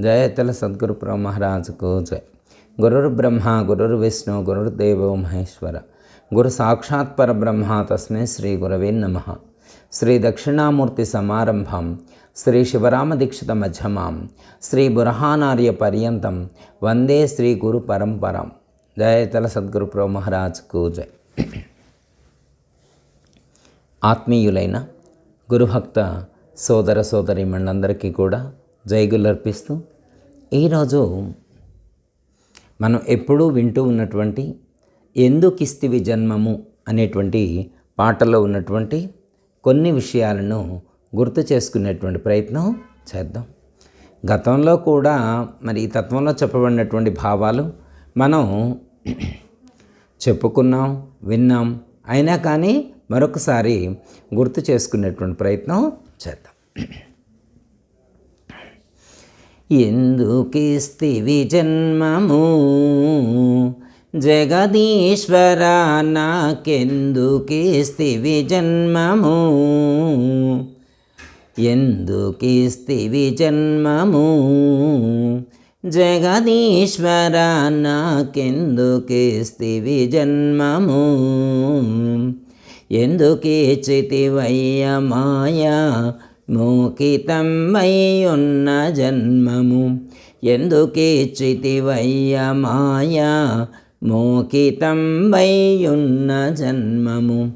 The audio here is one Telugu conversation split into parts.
జయతల సద్గురు ప్రో మహారాజుకు జయ. గురుర్ బ్రహ్మ గురుర్ విష్ణు గురుర్దేవో మహేశ్వర. గురు సాక్షాత్ పరబ్రహ్మ తస్మై శ్రీ గురవే నమ. శ్రీ దక్షిణామూర్తి సమారంభం శ్రీ శివరామ దీక్షిత మధ్యమాం శ్రీ బురహానార్య పర్యంతం వందే శ్రీ గురు పరంపరం. జయతల సద్గురు ప్రో మహారాజుకు జయ. ఆత్మీయులైన గురుభక్త సోదర సోదరి మండందరికీ కూడా జైగులు అర్పిస్తూ ఈరోజు మనం ఎప్పుడూ వింటూ ఉన్నటువంటి ఎందుకు ఇస్తివి జన్మము అనేటువంటి పాటలో ఉన్నటువంటి కొన్ని విషయాలను గుర్తు చేసుకునేటువంటి ప్రయత్నం చేద్దాం. గతంలో కూడా మరి ఈ తత్వంలో చెప్పబడినటువంటి భావాలు మనం చెప్పుకున్నాం విన్నాం అయినా కానీ మరొకసారి గుర్తు చేసుకునేటువంటి ప్రయత్నం చేద్దాం. ఎందుకిస్తివి జన్మము జగదీశ్వర నాకెందుకిస్తివి జన్మము ఎందుకిస్తివి జన్మము జగదీశ్వర నాకెందుకిస్తివి జన్మము ఎందుకే చితివయ్య మాయా మోకితమ్మయ్యున్న జన్మము. ఎందుకే మాయా? మాయా మోకితంబయ్యున్న జన్మము.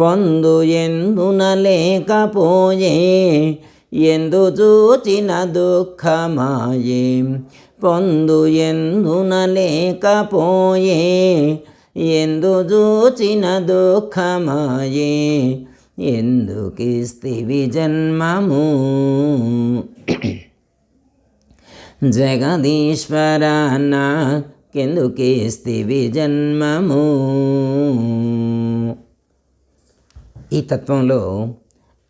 పొందు ఎందున లేకపోయే? ఎందు చూచిన దుఃఖమాయే? పొందు ఎందున లేకపోయే? ఎందు చూచిన దుఃఖమాయే? ఎందుకిస్తివి జన్మము జగదీశ్వర నాకెందుకిస్తివి జన్మము ఈ తత్వంలో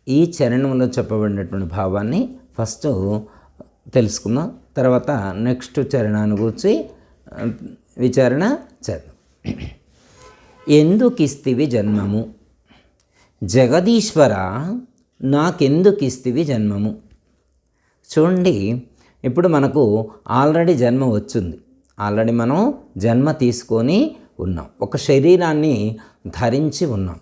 ఈ చరణంలో చెప్పబడినటువంటి భావాన్ని ఫస్ట్ తెలుసుకుందాం. తర్వాత నెక్స్ట్ చరణాన్ని గురించి విచారణ చేద్దాం. ఎందుకిస్తివి జన్మము జగదీశ్వర నాకెందుకిస్తివి జన్మము? చూడండి ఇప్పుడు మనకు ఆల్రెడీ జన్మ వచ్చింది. ఆల్రెడీ మనం జన్మ తీసుకొని ఉన్నాం. ఒక శరీరాన్ని ధరించి ఉన్నాం.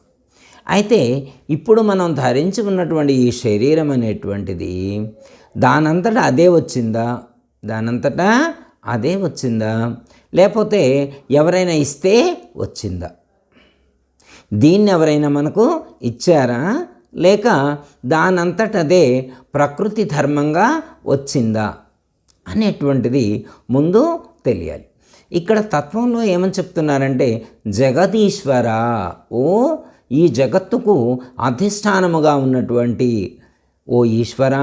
అయితే ఇప్పుడు మనం ధరించి ఉన్నటువంటి ఈ శరీరం అనేటువంటిది దానంతటా అదే వచ్చిందా? దానంతటా అదే వచ్చిందా? లేకపోతే ఎవరైనా ఇస్తే వచ్చిందా? దీన్ని ఎవరైనా మనకు ఇచ్చారా? లేక దానంతటదే ప్రకృతి ధర్మంగా వచ్చిందా? అనేటువంటిది ముందు తెలియాలి. ఇక్కడ తత్వంలో ఏమని చెప్తున్నారంటే జగదీశ్వర ఓ ఈ జగత్తుకు అధిష్టానముగా ఉన్నటువంటి ఓ ఈశ్వర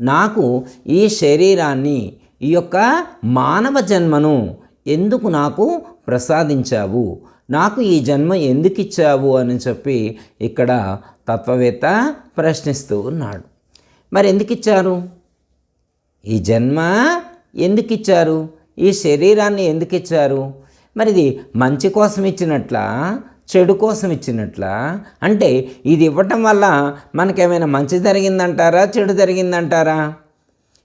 నాకు ఈ శరీరాన్ని ఈ యొక్క మానవ జన్మను ఎందుకు నాకు ప్రసాదించావు? నాకు ఈ జన్మ ఎందుకు ఇచ్చావు అని చెప్పి ఇక్కడ తత్వవేత్త ప్రశ్నిస్తూ ఉన్నాడు. మరి ఎందుకు ఇచ్చారు ఈ జన్మ ఎందుకు ఇచ్చారు ఈ శరీరాన్ని ఎందుకు ఇచ్చారు మరి ఇది మంచి కోసం ఇచ్చినట్లా చెడు కోసం ఇచ్చినట్లా? అంటే ఇది ఇవ్వటం వల్ల మనకేమైనా మంచి జరిగిందంటారా చెడు జరిగిందంటారా?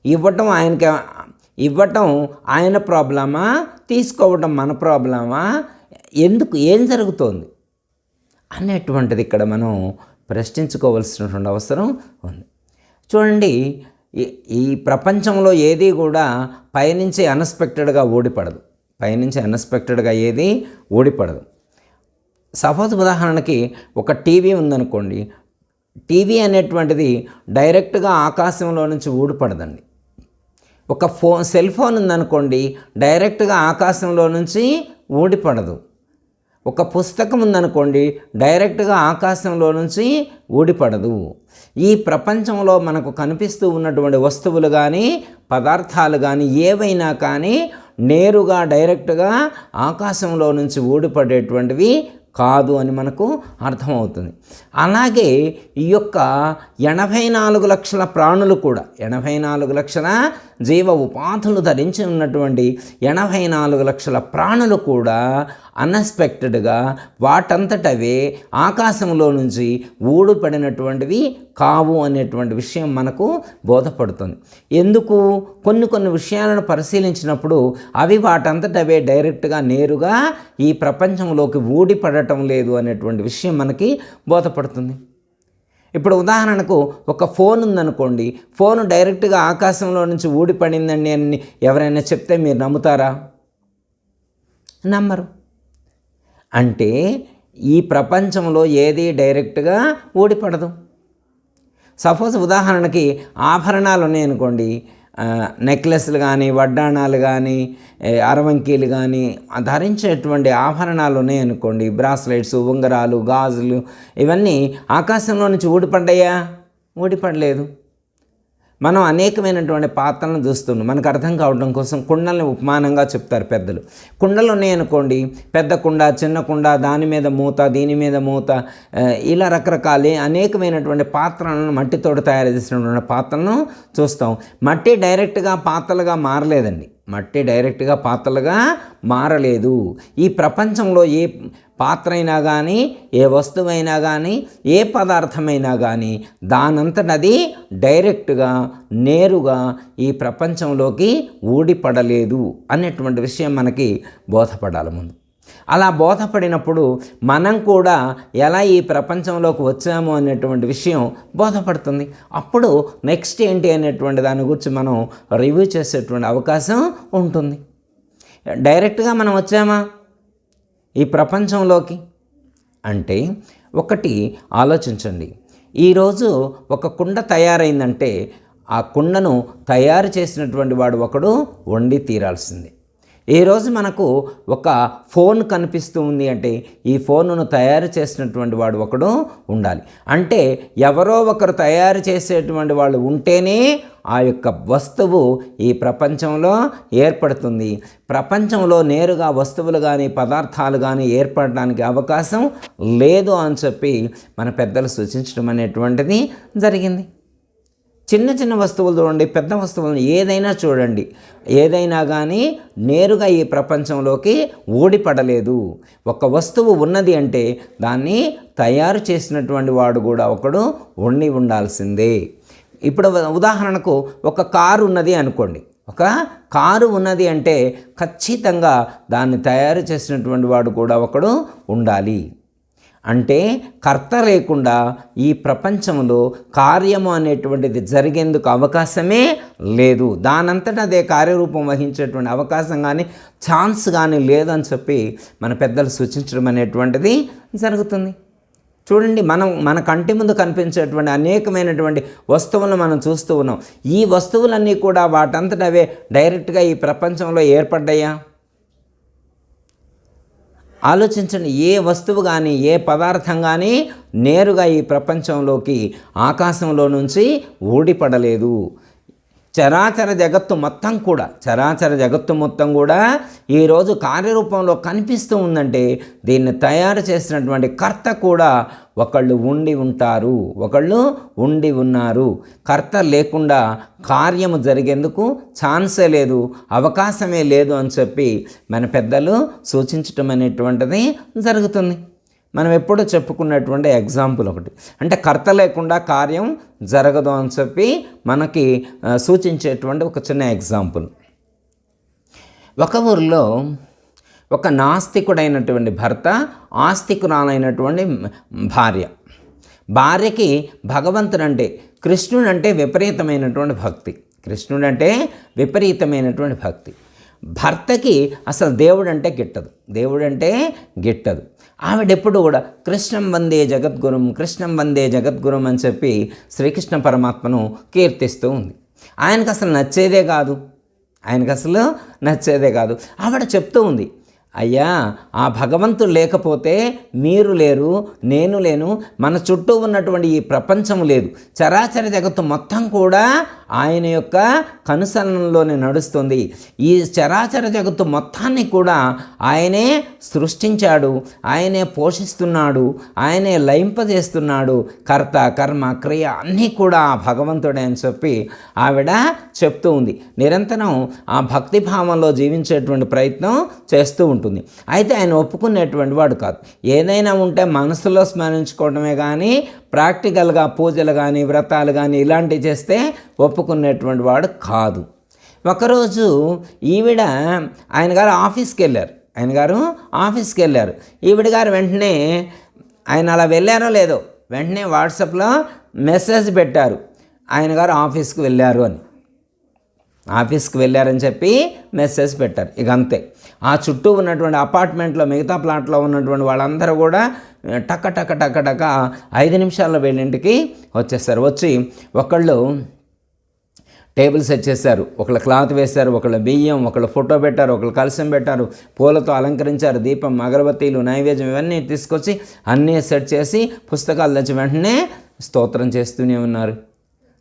ఇవ్వటం ఆయనకి ఇవ్వటం ఆయన ప్రాబ్లమా తీసుకోవటం మన ప్రాబ్లమా? ఎందుకు ఏం జరుగుతోంది అనేటువంటిది ఇక్కడ మనం ప్రశ్నించుకోవాల్సినటువంటి అవసరం ఉంది. చూడండి ఈ ప్రపంచంలో ఏది కూడా పైనుంచి అన్ఎక్స్పెక్టెడ్గా ఓడిపడదు. పైనుంచి అన్ఎక్స్పెక్టెడ్గా ఏది ఓడిపడదు. సపోజ్ ఉదాహరణకి ఒక టీవీ ఉందనుకోండి టీవీ అనేటువంటిది డైరెక్ట్గా ఆకాశంలో నుంచి ఊడిపడదండి. ఒక ఫోన్ సెల్ ఫోన్ ఉందనుకోండి డైరెక్ట్గా ఆకాశంలో నుంచి ఊడిపడదు. ఒక పుస్తకం ఉందనుకోండి డైరెక్ట్గా ఆకాశంలో నుంచి ఊడిపడదు. ఈ ప్రపంచంలో మనకు కనిపిస్తూ ఉన్నటువంటి వస్తువులు కానీ పదార్థాలు కానీ ఏవైనా కానీ నేరుగా డైరెక్ట్గా ఆకాశంలో నుంచి ఊడిపడేటువంటివి కాదు అని మనకు అర్థమవుతుంది. అలాగే ఈ యొక్క ఎనభై నాలుగు లక్షల ప్రాణులు కూడా ఎనభై నాలుగు లక్షల జీవ ఉపాధులు ధరించి ఉన్నటువంటి ఎనభై నాలుగు లక్షల ప్రాణులు కూడా అన్ఎక్స్పెక్టెడ్గా వాటంతటవే ఆకాశంలో నుంచి ఊడిపడినటువంటివి కావు అనేటువంటి విషయం మనకు బోధపడుతుంది. ఎందుకు? కొన్ని కొన్ని విషయాలను పరిశీలించినప్పుడు అవి వాటంతటవే డైరెక్ట్గా నేరుగా ఈ ప్రపంచంలోకి ఊడిపడటం లేదు అనేటువంటి విషయం మనకి బోధపడుతుంది. ఇప్పుడు ఉదాహరణకు ఒక ఫోన్ ఉందనుకోండి ఫోన్ డైరెక్ట్గా ఆకాశంలో నుంచి ఊడిపడిందండి అని ఎవరైనా చెప్తే మీరు నమ్ముతారా? నమ్మరు. అంటే ఈ ప్రపంచంలో ఏది డైరెక్ట్గా ఊడిపడదు. సపోజ్ ఉదాహరణకి ఆభరణాలు ఉన్నాయనుకోండి నెక్లెస్లు కానీ వడ్డాణాలు కానీ అరవంకీలు కానీ ధరించేటువంటి ఆభరణాలు ఉన్నాయనుకోండి బ్రాస్లెట్స్ ఉంగరాలు గాజులు ఇవన్నీ ఆకాశంలో నుంచి ఊడిపడ్డాయా? ఊడిపడలేదు. మనం అనేకమైనటువంటి పాత్రలను చూస్తున్నాం మనకు అర్థం కావడం కోసం కుండల్ని ఉపమానంగా చెప్తారు పెద్దలు. కుండలు ఉన్నాయనుకోండి పెద్ద కుండ చిన్న కుండ దాని మీద మూత దీని మీద మూత ఇలా రకరకాల అనేకమైనటువంటి పాత్రలను మట్టితో తయారు చేసినటువంటి పాత్రలను చూస్తాం. మట్టి డైరెక్ట్గా పాత్రలుగా మారలేదండి. మట్టి డైరెక్ట్గా పాత్రలుగా మారలేదు. ఈ ప్రపంచంలో ఏ పాత్ర అయినా కానీ ఏ వస్తువైనా కానీ ఏ పదార్థమైనా కానీ దానంతటది డైరెక్ట్గా నేరుగా ఈ ప్రపంచంలోకి ఊడిపడలేదు అనేటువంటి విషయం మనకి బోధపడాలి ముందు. అలా బోధపడినప్పుడు మనం కూడా ఎలా ఈ ప్రపంచంలోకి వచ్చాము అనేటువంటి విషయం బోధపడుతుంది. అప్పుడు నెక్స్ట్ ఏంటి అనేటువంటి దాని గురించి మనం రివ్యూ చేసేటువంటి అవకాశం ఉంటుంది. డైరెక్ట్గా మనం వచ్చామా? ఈ ప్రపంచంలోకి? అంటే ఒకటి ఆలోచించండి. ఈరోజు ఒక కుండ తయారైందంటే ఆ కుండను తయారు చేసినటువంటి వాడు ఒకడు వండి తీరాల్సిందే. ఈరోజు మనకు ఒక ఫోన్ కనిపిస్తూ ఉంది అంటే ఈ ఫోన్ను తయారు చేసినటువంటి వాడు ఒకడు ఉండాలి. అంటే ఎవరో ఒకరు తయారు చేసేటువంటి వాళ్ళు ఉంటేనే ఆ యొక్క వస్తువు ఈ ప్రపంచంలో ఏర్పడుతుంది. ప్రపంచంలో నేరుగా వస్తువులు కానీ పదార్థాలు కానీ ఏర్పడడానికి అవకాశం లేదు అని చెప్పి మన పెద్దలు సూచించడం అనేటువంటిది జరిగింది. చిన్న చిన్న వస్తువులు చూడండి పెద్ద వస్తువులను ఏదైనా చూడండి. ఏదైనా కానీ నేరుగా ఈ ప్రపంచంలోకి ఓడిపడలేదు ఒక వస్తువు ఉన్నది అంటే దాన్ని తయారు చేసినటువంటి వాడు కూడా ఒకడు ఉండి ఉండాల్సిందే. ఇప్పుడు ఉదాహరణకు ఒక కారు ఉన్నది అనుకోండి. ఒక కారు ఉన్నది అంటే ఖచ్చితంగా దాన్ని తయారు చేసినటువంటి వాడు కూడా ఒకడు ఉండాలి. అంటే కర్త లేకుండా ఈ ప్రపంచంలో కార్యము అనేటువంటిది జరిగేందుకు అవకాశమే లేదు. దానంతట అదే కార్యరూపం వహించేటువంటి అవకాశం కానీ ఛాన్స్ కానీ లేదని చెప్పి మన పెద్దలు సూచించడం అనేటువంటిది జరుగుతుంది. చూడండి మనం మన కంటి ముందు కనిపించేటువంటి అనేకమైనటువంటి వస్తువులను మనం చూస్తూ ఉన్నాం. ఈ వస్తువులన్నీ కూడా వాటంతట అవే డైరెక్ట్గా ఈ ప్రపంచంలో ఏర్పడ్డాయా? ఆలోచించండి ఏ వస్తువు కానీ ఏ పదార్థం కానీ నేరుగా ఈ ప్రపంచంలోకి ఆకాశంలో నుంచి ఊడిపడలేదు. చరాచర జగత్తు మొత్తం కూడా చరాచర జగత్తు మొత్తం కూడా ఈరోజు కార్యరూపంలో కనిపిస్తూ ఉందంటే దీన్ని తయారు చేసినటువంటి కర్త కూడా ఒకళ్ళు ఉండి ఉంటారు ఒకళ్ళు ఉండి ఉన్నారు. కర్త లేకుండా కార్యము జరిగేందుకు ఛాన్సే లేదు అవకాశమే లేదు అని చెప్పి మన పెద్దలు సూచించటం అనేటువంటిది జరుగుతుంది. మనం ఎప్పుడూ చెప్పుకున్నటువంటి ఎగ్జాంపుల్ ఒకటి. అంటే కర్త లేకుండా కార్యం జరగదు అని చెప్పి మనకి సూచించేటువంటి ఒక చిన్న ఎగ్జాంపుల్. ఒక ఊరిలో ఒక నాస్తికుడైనటువంటి భర్త ఆస్తికురాలైనటువంటి భార్య. భార్యకి భగవంతుడు అంటే కృష్ణుడు అంటే విపరీతమైనటువంటి భక్తి. కృష్ణుడు అంటే విపరీతమైనటువంటి భక్తి. భర్తకి అసలు దేవుడు అంటే గిట్టదు. దేవుడు అంటే గిట్టదు. ఆవిడెప్పుడు కూడా కృష్ణం వందే జగద్గురం కృష్ణం వందే జగద్గురుం అని చెప్పి శ్రీకృష్ణ పరమాత్మను కీర్తిస్తూ ఉంది. ఆయనకు అసలు నచ్చేదే కాదు. ఆయనకు అసలు నచ్చేదే కాదు. ఆవిడ చెప్తూ ఉంది అయ్యా ఆ భగవంతుడు లేకపోతే మీరు లేరు నేను లేను మన చుట్టూ ఉన్నటువంటి ఈ ప్రపంచం లేదు. చరాచర జగత్తు మొత్తం కూడా ఆయన యొక్క కనుసరణలోనే నడుస్తుంది. ఈ చరాచర జగత్తు మొత్తాన్ని కూడా ఆయనే సృష్టించాడు ఆయనే పోషిస్తున్నాడు ఆయనే లయింపజేస్తున్నాడు. కర్త కర్మ క్రియ అన్నీ కూడా ఆ భగవంతుడే అని చెప్పి ఆవిడ చెప్తూ ఉంది. నిరంతరం ఆ భక్తి భావంలో జీవించేటువంటి ప్రయత్నం చేస్తూ ఉంటుంది. అయితే ఆయన ఒప్పుకునేటువంటి వాడు కాదు. ఏదైనా ఉంటే మనసులో స్మరించుకోవడమే కానీ ప్రాక్టికల్గా పూజలు కానీ వ్రతాలు కానీ ఇలాంటివి చేస్తే ఒప్పుకునేటువంటి వాడు కాదు. ఒకరోజు ఈవిడ ఆయన గారు ఆఫీస్కి వెళ్ళారు ఆయన గారు ఆఫీస్కి వెళ్ళారు ఈవిడ గారు వెంటనే ఆయన అలా వెళ్ళారో లేదో వెంటనే వాట్సాప్లో మెసేజ్ పెట్టారు. ఆయన గారు ఆఫీస్కి వెళ్ళారు అని. ఆఫీస్కి వెళ్ళారని చెప్పి మెసేజ్ పెట్టారు. ఇక అంతే. ఆ చుట్టూ ఉన్నటువంటి అపార్ట్మెంట్లో మిగతా ప్లాట్లో ఉన్నటువంటి వాళ్ళందరూ కూడా టక్క టక్క టక్క టక్క ఐదు నిమిషాల్లో వీళ్ళింటికి వచ్చేస్తారు. వచ్చి ఒకళ్ళు టేబుల్ సెట్ చేశారు. ఒకళ్ళు క్లాత్ వేశారు ఒకళ్ళు బియ్యం ఒకళ్ళు ఫోటో పెట్టారు ఒకళ్ళు కలసం పెట్టారు పూలతో అలంకరించారు దీపం అగరబత్తీలు నైవేద్యం ఇవన్నీ తీసుకొచ్చి అన్నీ సెట్ చేసి పుస్తకాలు తెచ్చి వెంటనే స్తోత్రం చేస్తూనే ఉన్నారు.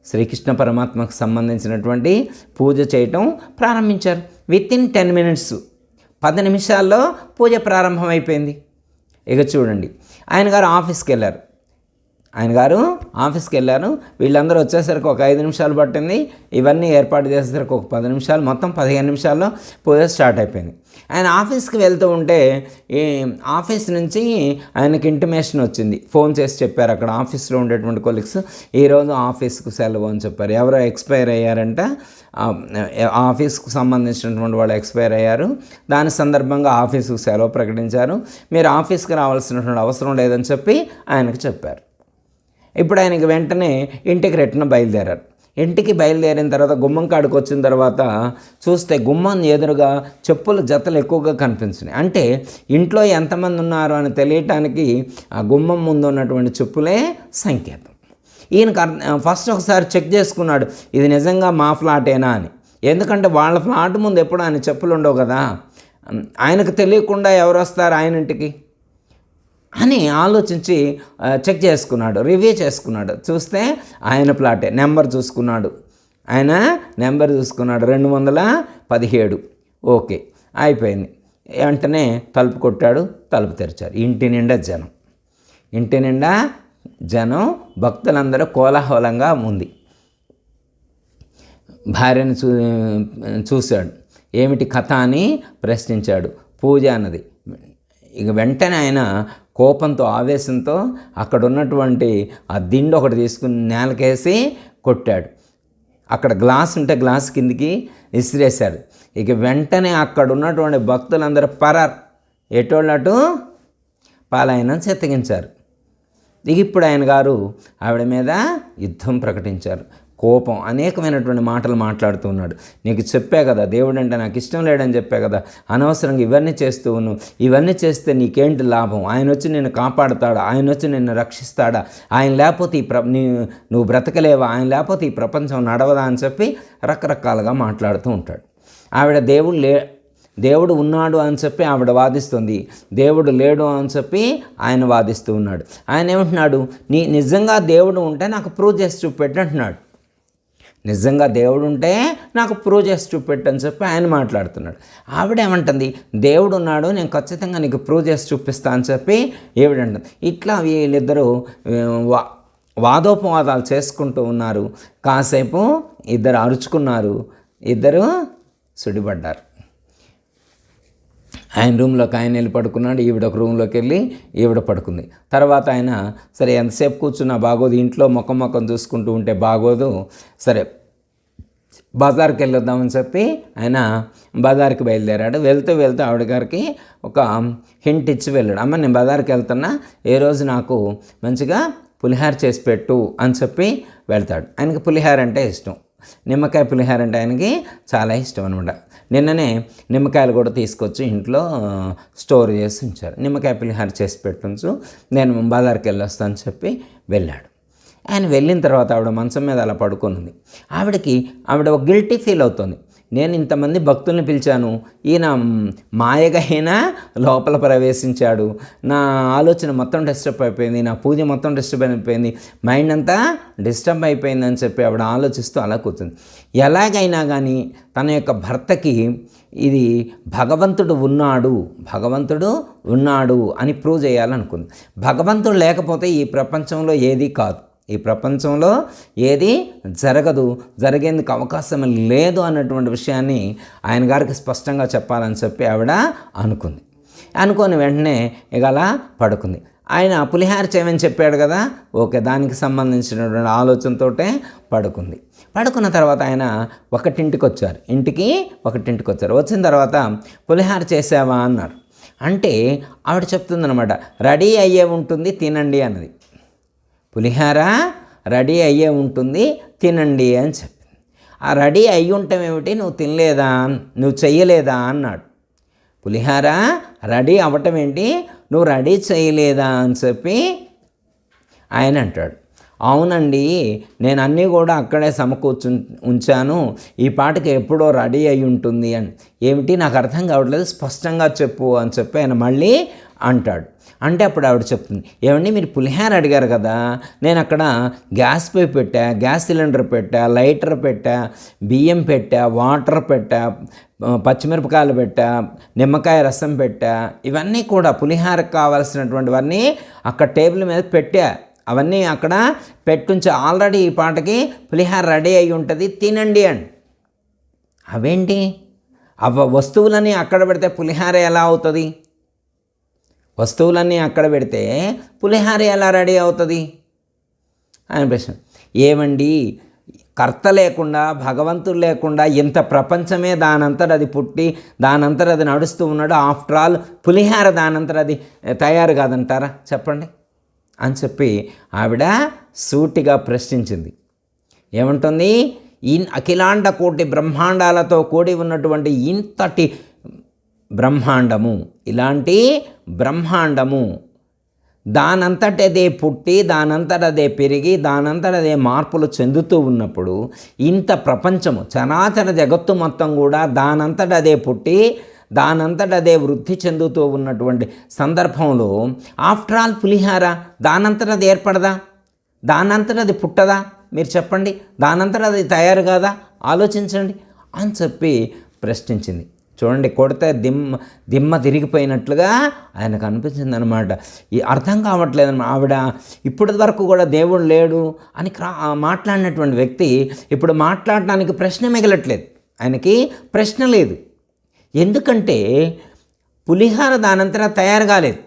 శ్రీకృష్ణ పరమాత్మకు సంబంధించినటువంటి పూజ చేయటం ప్రారంభించారు. విత్ ఇన్ టెన్ మినిట్స్ పది నిమిషాల్లో పూజ ప్రారంభమైపోయింది. ఇక చూడండి ఆయన గారు ఆఫీస్కి వెళ్ళారు. ఆయన గారు ఆఫీస్కి వెళ్ళారు. వీళ్ళందరూ వచ్చేసరికి ఒక ఐదు నిమిషాలు పట్టింది. ఇవన్నీ ఏర్పాటు చేసేసరికి ఒక పది నిమిషాలు మొత్తం పదిహేను నిమిషాల్లో పూజ స్టార్ట్ అయిపోయింది. ఆయన ఆఫీస్కి వెళ్తూ ఉంటే ఈ ఆఫీస్ నుంచి ఆయనకి ఇంటిమేషన్ వచ్చింది. ఫోన్ చేసి చెప్పారు అక్కడ ఆఫీస్లో ఉండేటువంటి కొలీగ్స్ ఈరోజు ఆఫీస్కు సెలవు అని చెప్పారు. ఎవరో ఎక్స్పైర్ అయ్యారంట. ఆఫీస్కు సంబంధించినటువంటి వాళ్ళు ఎక్స్పైర్ అయ్యారు. దాని సందర్భంగా ఆఫీసుకు సెలవు ప్రకటించారు. మీరు ఆఫీస్కి రావాల్సినటువంటి అవసరం లేదని చెప్పి ఆయనకు చెప్పారు. ఇప్పుడు ఆయనకి వెంటనే ఇంటికి రెట్టిన బయలుదేరారు. ఇంటికి బయలుదేరిన తర్వాత గుమ్మం కాడికి వచ్చిన తర్వాత చూస్తే గుమ్మం ఎదురుగా చెప్పుల జతలు ఎక్కువగా కనిపించినాయి. అంటే ఇంట్లో ఎంతమంది ఉన్నారు అని తెలియటానికి ఆ గుమ్మం ముందు ఉన్నటువంటి చెప్పులే సంకేతం. ఈయనకు అర్థ- ఫస్ట్ ఒకసారి చెక్ చేసుకున్నాడు ఇది నిజంగా మా ఫ్లాటేనా అని. ఎందుకంటే వాళ్ళ ఫ్లాట్ ముందు ఎప్పుడు ఆయన చెప్పులు ఉండవు కదా? ఆయనకు తెలియకుండా ఎవరు వస్తారు ఆయన ఇంటికి? అని ఆలోచించి చెక్ చేసుకున్నాడు రివ్యూ చేసుకున్నాడు. చూస్తే ఆయన ప్లాటే నెంబర్ చూసుకున్నాడు. ఆయన నెంబర్ చూసుకున్నాడు రెండు వందల పదిహేడు. ఓకే అయిపోయింది. వెంటనే తలుపు కొట్టాడు తలుపు తెరిచారు. ఇంటి నిండా జనం. ఇంటి నిండా జనం భక్తులందరూ కోలాహలంగా ఉంది. భార్యను చూ చూశాడు. ఏమిటి కథ అని ప్రశ్నించాడు. పూజ అన్నది. ఇక వెంటనే ఆయన కోపంతో ఆవేశంతో అక్కడ ఉన్నటువంటి ఆ దిండు ఒకటి తీసుకుని నేలకేసి కొట్టాడు. అక్కడ గ్లాస్ ఉంటే గ్లాస్ కిందికి విసిరేశాడు ఇక వెంటనే అక్కడ ఉన్నటువంటి భక్తులందరూ పరార్. ఎటోళ్ళటు పాలాయనం చెత్తగించారు. ఇక ఇప్పుడు ఆయన గారు ఆవిడ మీద యుద్ధం ప్రకటించారు. కోపం అనేకమైనటువంటి మాటలు మాట్లాడుతూ ఉన్నాడు. నీకు చెప్పా కదా దేవుడు అంటే నాకు ఇష్టం లేడని చెప్పా కదా అనవసరంగా ఇవన్నీ చేస్తూ ఉన్నావు ఇవన్నీ చేస్తే నీకేంటి లాభం? ఆయన వచ్చి నిన్ను కాపాడుతాడా? ఆయన వచ్చి నిన్ను రక్షిస్తాడా? ఆయన లేకపోతే ఈ ప్ర నీ నువ్వు బ్రతకలేవా? ఆయన లేకపోతే ఈ ప్రపంచం నడవదా అని చెప్పి రకరకాలుగా మాట్లాడుతూ ఉంటాడు. ఆవిడ దేవుడు లే దేవుడు ఉన్నాడు అని చెప్పి ఆవిడ వాదిస్తుంది. దేవుడు లేడు అని చెప్పి ఆయన వాదిస్తూ ఉన్నాడు. ఆయన ఏమంటున్నాడు? నీ నిజంగా దేవుడు ఉంటే నాకు ప్రూవ్ చేసి చూపెట్టు అంటున్నాడు. నిజంగా దేవుడు ఉంటే నాకు ప్రూవ్ చేసి చూపెట్టు అని చెప్పి ఆయన మాట్లాడుతున్నాడు. ఆవిడ ఏమంటుంది? దేవుడు ఉన్నాడు నేను ఖచ్చితంగా నీకు ప్రూవ్ చేసి చూపిస్తా అని చెప్పి ఏవిడంటుంది ఇట్లా వీళ్ళిద్దరూ వా వాదోపవాదాలు చేసుకుంటూ ఉన్నారు. కాసేపు ఇద్దరు అరుచుకున్నారు. ఇద్దరు సుడిపడ్డారు. ఆయన రూమ్లోకి ఆయన వెళ్ళి పడుకున్నాడు ఈవిడ ఒక రూమ్లోకి వెళ్ళి ఈవిడ పడుకుంది. తర్వాత ఆయన సరే ఎంతసేపు కూర్చున్నా బాగోదు ఇంట్లో ముఖం ముఖం చూసుకుంటూ ఉంటే బాగోదు సరే బజార్కి వెళ్ళొద్దామని చెప్పి ఆయన బజార్కి బయలుదేరాడు. వెళ్తూ వెళ్తూ ఆవిడ గారికి ఒక హింట్ ఇచ్చి వెళ్ళాడు. అమ్మ నేను బజార్కి వెళ్తున్నా ఏ రోజు నాకు మంచిగా పులిహార చేసి పెట్టు అని చెప్పి వెళ్తాడు. ఆయనకి పులిహార అంటే ఇష్టం. నిమ్మకాయ పులిహార అంటే ఆయనకి చాలా ఇష్టం అనమాట నిన్ననే నిమ్మకాయలు కూడా తీసుకొచ్చి ఇంట్లో స్టోర్ చేసి ఉంచారు. నిమ్మకాయ పులిహార చేసి పెట్టుంచు నేను బజార్కి వెళ్ళొస్తాను చెప్పి వెళ్ళాడు. ఆయన వెళ్ళిన తర్వాత ఆవిడ మంచం మీద అలా పడుకొని ఉంది. ఆవిడకి ఆవిడ ఒక గిల్టీ ఫీల్ అవుతుంది. నేను ఇంతమంది భక్తుల్ని పిలిచాను ఈయన మాయగా లోపల ప్రవేశించాడు. నా ఆలోచన మొత్తం డిస్టర్బ్ అయిపోయింది నా పూజ మొత్తం డిస్టర్బ్ అయిపోయింది మైండ్ అంతా డిస్టర్బ్ అయిపోయిందని చెప్పి ఆవిడ ఆలోచిస్తూ అలా కూర్చుంది. ఎలాగైనా కానీ తన యొక్క భర్తకి ఇది భగవంతుడు ఉన్నాడు భగవంతుడు ఉన్నాడు అని ప్రూవ్ చేయాలనుకుంది. భగవంతుడు లేకపోతే ఈ ప్రపంచంలో ఏది కాదు. ఈ ప్రపంచంలో ఏది జరగదు జరిగేందుకు అవకాశం లేదు అన్నటువంటి విషయాన్ని ఆయన గారికి స్పష్టంగా చెప్పాలని చెప్పి ఆవిడ అనుకుంది. అనుకొని వెంటనే ఇక అలా పడుకుంది. ఆయన పులిహార చేయమని చెప్పాడు కదా ఓకే దానికి సంబంధించినటువంటి ఆలోచనతోటే పడుకుంది. పడుకున్న తర్వాత ఆయన ఒకటింటికి వచ్చారు ఇంటికి ఒకటింటికి వచ్చారు వచ్చిన తర్వాత పులిహార చేసావా అన్నారు. అంటే ఆవిడ చెప్తుందనమాట రెడీ అయ్యే ఉంటుంది తినండి అన్నది. పులిహార రెడీ అయ్యే ఉంటుంది తినండి అని చెప్పింది. ఆ రెడీ అయ్యి ఉండటం ఏమిటి? నువ్వు తినలేదా? నువ్వు చెయ్యలేదా? అన్నాడు. పులిహార రెడీ అవ్వటం ఏంటి? నువ్వు రెడీ చేయలేదా? అని చెప్పి ఆయన అంటాడు. అవునండి నేను అన్నీ కూడా అక్కడే సమకూర్చు ఉంచాను. ఈ పాటకి ఎప్పుడో రెడీ అయి ఉంటుంది. అని. ఏమిటి? నాకు అర్థం కావట్లేదు. స్పష్టంగా చెప్పు. అని చెప్పి ఆయన మళ్ళీ అంటాడు. అంటే అప్పుడు ఆవిడ చెప్తుంది ఏమండి మీరు పులిహార అడిగారు కదా నేను అక్కడ గ్యాస్ పై పెట్టా గ్యాస్ సిలిండర్ పెట్టా లైటర్ పెట్టా బియ్యం పెట్టా వాటర్ పెట్టా పచ్చిమిరపకాయలు పెట్టా నిమ్మకాయ రసం పెట్టా ఇవన్నీ కూడా పులిహారకు కావాల్సినటువంటివన్నీ అక్కడ టేబుల్ మీద పెట్టా. అవన్నీ అక్కడ పెట్టుంచి ఆల్రెడీ ఈ పాటకి పులిహార రెడీ అయి ఉంటుంది తినండి అండి అవేంటి? అవ వస్తువులని అక్కడ పెడితే పులిహార ఎలా అవుతుంది? వస్తువులన్నీ అక్కడ పెడితే పులిహార ఎలా రెడీ అవుతుంది? ఆయన ప్రశ్న. ఏమండి కర్త లేకుండా భగవంతుడు లేకుండా ఇంత ప్రపంచమే దానంతట అది పుట్టి దానంతట అది నడుస్తూ ఉన్నాడు. ఆఫ్టర్ ఆల్ పులిహార దానంతట అది తయారు కాదంటారా? చెప్పండి. అని చెప్పి ఆవిడ సూటిగా ప్రశ్నించింది. ఏమంటుంది? ఈ అఖిలాండ కోటి బ్రహ్మాండాలతో కూడి ఉన్నటువంటి ఇంతటి బ్రహ్మాండము. ఇలాంటి బ్రహ్మాండము. దానంతటదే పుట్టి దానంతటదే పెరిగి దానంతటదే మార్పులు చెందుతూ ఉన్నప్పుడు ఇంత ప్రపంచము చరాచర జగత్తు మొత్తం కూడా దానంతటదే పుట్టి దానంతటదే వృద్ధి చెందుతూ ఉన్నటువంటి సందర్భంలో ఆఫ్టర్ ఆల్ పులిహార దానంతటది ఏర్పడదా? దానంతటది పుట్టదా? మీరు చెప్పండి. దానంతట అది తయారు కాదా? ఆలోచించండి అని చెప్పి ప్రశ్నించింది. చూడండి కొడితే దిమ్మ దిమ్మ తిరిగిపోయినట్లుగా ఆయనకు అనిపించింది అనమాట ఈ అర్థం కావట్లేదు ఆవిడ ఇప్పటి వరకు కూడా దేవుడు లేడు అని మాట్లాడినటువంటి వ్యక్తి ఇప్పుడు మాట్లాడటానికి ప్రశ్న మిగలట్లేదు. ఆయనకి ప్రశ్న లేదు. ఎందుకంటే పులిహార దానంతరా తయారు కాలేదు.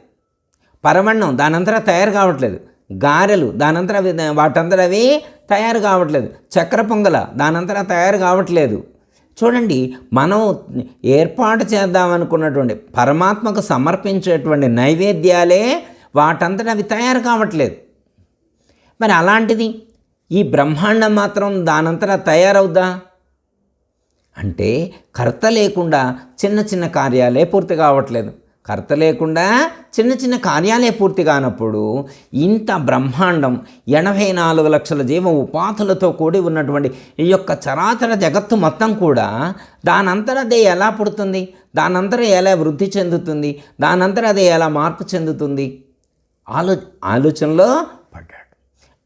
పరమన్నం దానంతరా తయారు కావట్లేదు. గారెలు దానంతర వాటంతర అవి తయారు కావట్లేదు. చక్కెర పొంగల దానంతరా తయారు కావట్లేదు. చూడండి మనం ఏర్పాటు చేద్దామనుకున్నటువంటి పరమాత్మకు సమర్పించేటువంటి నైవేద్యాలే వాటంతట అవి తయారు కావట్లేదు. మరి అలాంటిది ఈ బ్రహ్మాండం మాత్రం దానంతటా తయారవుద్దా? అంటే కర్త లేకుండా చిన్న చిన్న కార్యాలే పూర్తి కావట్లేదు. కర్త లేకుండా చిన్న చిన్న కార్యాలే పూర్తి కానప్పుడు ఇంత బ్రహ్మాండం ఎనభై నాలుగు లక్షల జీవ ఉపాధులతో కూడి ఉన్నటువంటి ఈ యొక్క చరాచర జగత్తు మొత్తం కూడా దానంతర అదే ఎలా పుడుతుంది? దానంతర ఎలా వృద్ధి చెందుతుంది? దానంతర అదే ఎలా మార్పు చెందుతుంది? ఆలో ఆలోచనలో పడ్డాడు.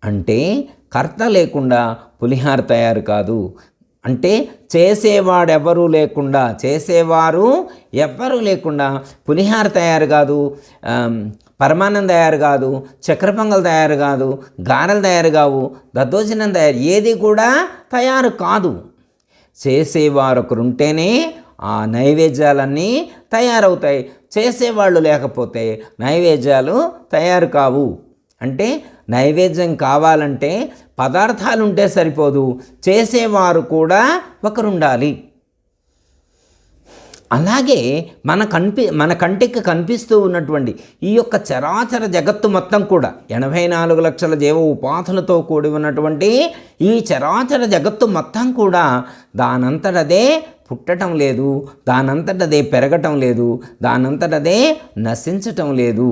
అంటే కర్త లేకుండా పులిహార తయారు కాదు. అంటే చేసేవాడెవరూ లేకుండా చేసేవారు ఎవ్వరూ లేకుండా పులిహార తయారు కాదు పరమాన్నం తయారు కాదు చక్కెర పొంగల్ తయారు కాదు గారెలు తయారు కావు దద్దోజనం తయారు ఏది కూడా తయారు కాదు. చేసేవారు ఒకరుంటేనే ఆ నైవేద్యాలన్నీ తయారవుతాయి. చేసేవాళ్ళు లేకపోతే నైవేద్యాలు తయారు కావు. అంటే నైవేద్యం కావాలంటే పదార్థాలు ఉంటే సరిపోదు. చేసేవారు కూడా ఒకరుండాలి. అలాగే మన కనిపి మన కంటికి కనిపిస్తూ ఉన్నటువంటి ఈ యొక్క చరాచర జగత్తు మొత్తం కూడా ఎనభై నాలుగు లక్షల జీవ ఉపాధులతో కూడి ఉన్నటువంటి ఈ చరాచర జగత్తు మొత్తం కూడా దానంతటదే పుట్టడం లేదు దానంతటదే పెరగటం లేదు దానంతటదే నశించటం లేదు.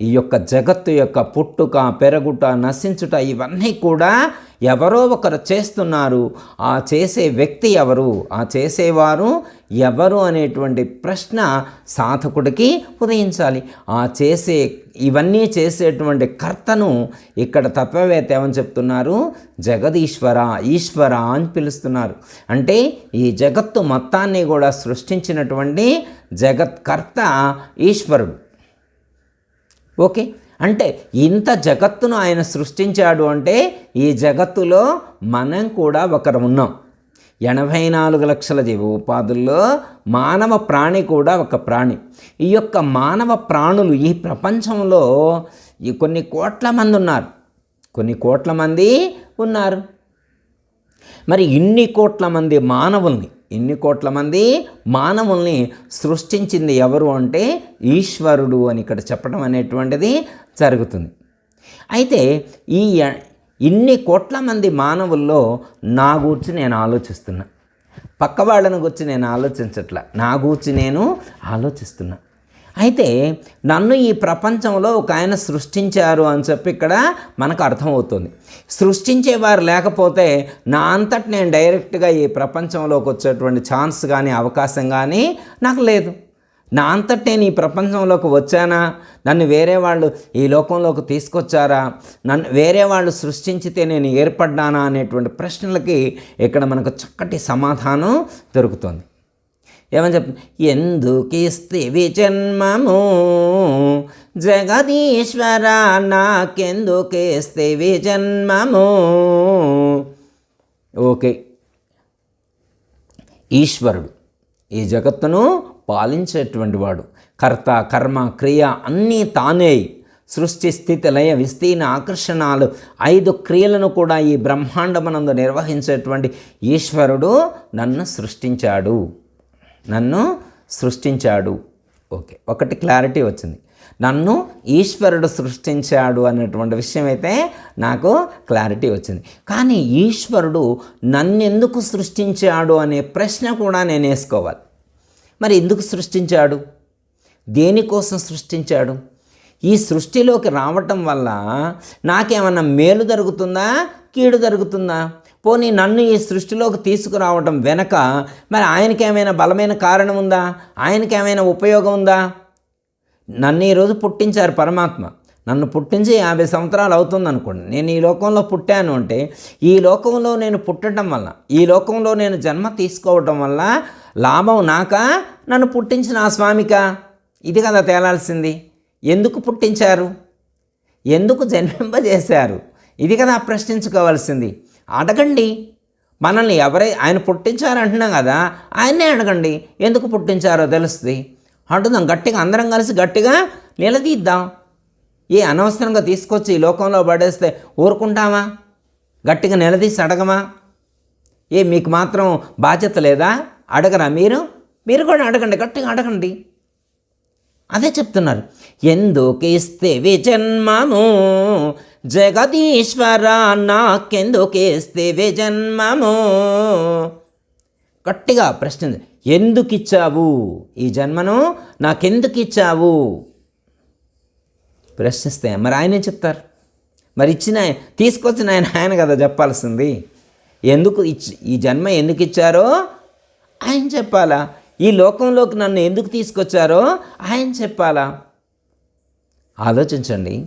ఈ యొక్క జగత్తు యొక్క పుట్టుక పెరగుట నశించుట ఇవన్నీ కూడా ఎవరో ఒకరు చేస్తున్నారు ఆ చేసే వ్యక్తి ఎవరు? ఆ చేసేవారు ఎవరు అనేటువంటి ప్రశ్న సాధకుడికి ఉదయించాలి. ఆ చేసే ఇవన్నీ చేసేటువంటి కర్తను ఇక్కడ తత్వవేత్త ఏమని చెప్తున్నారు? జగదీశ్వర ఈశ్వర అని పిలుస్తున్నారు. అంటే ఈ జగత్తు మొత్తాన్ని కూడా సృష్టించినటువంటి జగత్కర్త ఈశ్వరుడు. ఓకే? అంటే ఇంత జగత్తును ఆయన సృష్టించాడు అంటే ఈ జగత్తులో మనం కూడా ఒకరు ఉన్నాం. ఎనభై నాలుగు లక్షల జీవోపాధుల్లో మానవ ప్రాణి కూడా ఒక ప్రాణి. ఈ యొక్క మానవ ప్రాణులు ఈ ప్రపంచంలో ఈ కొన్ని కోట్ల మంది ఉన్నారు. కొన్ని కోట్ల మంది ఉన్నారు. మరి ఇన్ని కోట్ల మంది మానవుల్ని ఎన్ని కోట్ల మంది మానవుల్ని సృష్టించింది ఎవరు అంటే ఈశ్వరుడు అని ఇక్కడ చెప్పడం అనేటువంటిది జరుగుతుంది. అయితే ఈ ఇన్ని కోట్ల మంది మానవుల్లో నా గూర్చి నేను ఆలోచిస్తున్నా. పక్క వాళ్ళని గురించి నేను ఆలోచించట్లా. నా గూర్చి నేను ఆలోచిస్తున్నా. అయితే నన్ను ఈ ప్రపంచంలో ఒక ఆయన సృష్టించారు అని చెప్పి ఇక్కడ మనకు అర్థమవుతుంది. సృష్టించేవారు లేకపోతే నా అంతటి నేను డైరెక్ట్గా ఈ ప్రపంచంలోకి వచ్చేటువంటి ఛాన్స్ కానీ అవకాశం కానీ నాకు లేదు. నా అంతటి నేను ఈ ప్రపంచంలోకి వచ్చానా? నన్ను వేరే వాళ్ళు ఈ లోకంలోకి తీసుకొచ్చారా? నన్ను వేరే వాళ్ళు సృష్టించితే నేను ఏర్పడ్డానా అనేటువంటి ప్రశ్నలకి ఇక్కడ మనకు చక్కటి సమాధానం దొరుకుతుంది. ఏమని చెప్ప? ఎందుకిస్తివి జన్మము జగదీశ్వర నాకెందుకిస్తివి జన్మము ఓకే. ఈశ్వరుడు ఈ జగత్తును పాలించేటువంటి వాడు. కర్త కర్మ క్రియ అన్నీ తానే సృష్టి స్థితి లయ విస్తీర్ణ ఆకర్షణాలు ఐదు క్రియలను కూడా ఈ బ్రహ్మాండమనందు నిర్వహించేటువంటి ఈశ్వరుడు నన్ను సృష్టించాడు. నన్ను సృష్టించాడు. ఓకే ఒకటి క్లారిటీ వచ్చింది. నన్ను ఈశ్వరుడు సృష్టించాడు అనేటువంటి విషయం అయితే నాకు క్లారిటీ వచ్చింది. కానీ ఈశ్వరుడు నన్నెందుకు సృష్టించాడు అనే ప్రశ్న కూడా నేను వేసుకోవాలి. మరి ఎందుకు సృష్టించాడు? దేనికోసం సృష్టించాడు? ఈ సృష్టిలోకి రావటం వల్ల నాకేమన్నా మేలు జరుగుతుందా? కీడు జరుగుతుందా? పోనీ నన్ను ఈ సృష్టిలోకి తీసుకురావటం వెనక మరి ఆయనకి ఏమైనా బలమైన కారణం ఉందా? ఆయనకి ఏమైనా ఉపయోగం ఉందా? నన్ను ఈరోజు పుట్టించారు పరమాత్మ. నన్ను పుట్టించి యాభై సంవత్సరాలు అవుతుంది అనుకోండి. నేను ఈ లోకంలో పుట్టాను అంటే ఈ లోకంలో నేను పుట్టడం వల్ల ఈ లోకంలో నేను జన్మ తీసుకోవటం వల్ల లాభం నాక? నన్ను పుట్టించిన ఆ స్వామిక? ఇది కదా తేలాల్సింది. ఎందుకు పుట్టించారు? ఎందుకు జన్మింపజేశారు? ఇది కదా ప్రశ్నించుకోవాల్సింది. అడగండి. మనల్ని ఎవరై ఆయన పుట్టించారంటున్నాం కదా ఆయన్నే అడగండి. ఎందుకు పుట్టించారో తెలుస్తుంది. అంటున్నాం గట్టిగా అందరం కలిసి గట్టిగా నిలదీద్దాం. ఏ అనవసరంగా తీసుకొచ్చి ఈ లోకంలో పడేస్తే ఊరుకుంటామా? గట్టిగా నిలదీసి అడగమా? ఏ మీకు మాత్రం బాధ్యత లేదా? అడగరా మీరు? మీరు కూడా అడగండి గట్టిగా అడగండి. అదే చెప్తున్నారు. ఎందుకు ఇస్తే జన్మను జగదీశ్వర నాకెందుకేస్తే జన్మము గట్టిగా ప్రశ్న ఎందుకు ఇచ్చావు ఈ జన్మను? నాకెందుకు ఇచ్చావు ప్రశ్నిస్తే మరి ఆయనే చెప్తారు. మరి ఇచ్చిన తీసుకొచ్చిన ఆయన ఆయన కదా చెప్పాల్సింది. ఎందుకు ఇచ్చి ఈ జన్మ ఎందుకు ఇచ్చారో ఆయన చెప్పాలా. ఈ లోకంలోకి నన్ను ఎందుకు తీసుకొచ్చారో? ఆయన చెప్పాలా. ఆలోచించండి.